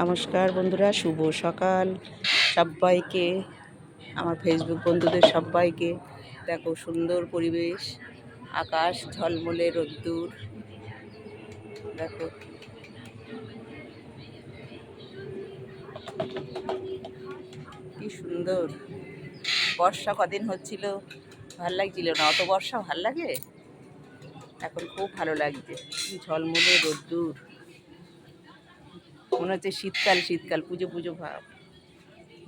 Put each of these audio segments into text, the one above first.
নমস্কার বন্ধুরা, শুভ সকাল। সবাইকে, আমার ফেসবুক বন্ধুদের সবাইকে, দেখো সুন্দর পরিবেশ, আকাশ, ঝলমলে রোদ্দুর, দেখো। কি সুন্দর। বর্ষা কদিন হচ্ছিল, ভালো লাগছিল না? অত বর্ষা ভালো লাগে? এখন খুব ভালো লাগছে, ঝলমলে রোদ্দুর। মনে হচ্ছে শীতকাল শীতকাল, পুজো পুজো ভাব।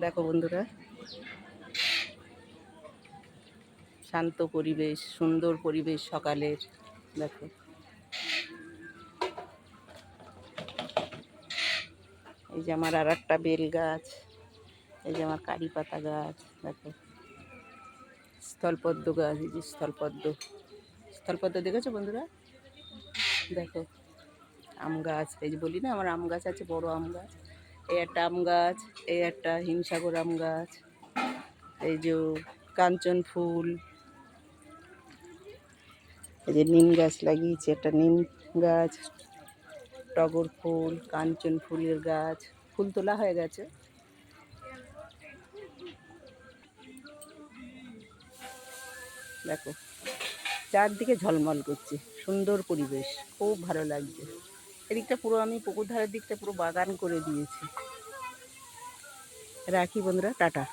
দেখো বন্ধুরা, শান্ত পরিবেশ, সুন্দর পরিবেশ সকালের, দেখো। এই যে আমার আর একটা বেল গাছ, এই যে আমার কারি পাতা গাছ, দেখো। স্থলপদ্ম গাছ, এই যে স্থলপদ্ম। স্থলপদ্ম দেখেছ বন্ধুরা? দেখো। আম গাছ, এই যে বলি না, আমার আম গাছ আছে, বড় আম গাছ। এই একটা আম গাছ, এই একটা হিমসাগর আম গাছ, এই যে কাঞ্চন ফুল। এই যে নিম গাছ লাগিয়েছি, একটা নিম গাছ, টগর ফুল, কাঞ্চন ফুলের গাছ, ফুল তোলা হয়ে গেছে। দেখো, চারদিকে ঝলমল করছে, সুন্দর পরিবেশ, খুব ভালো লাগছে। এদিকটা পুরো আমি পুকুর ধারের দিকটা পুরো বাগান করে দিয়েছি। রাখি বন্ধুরা টাটা।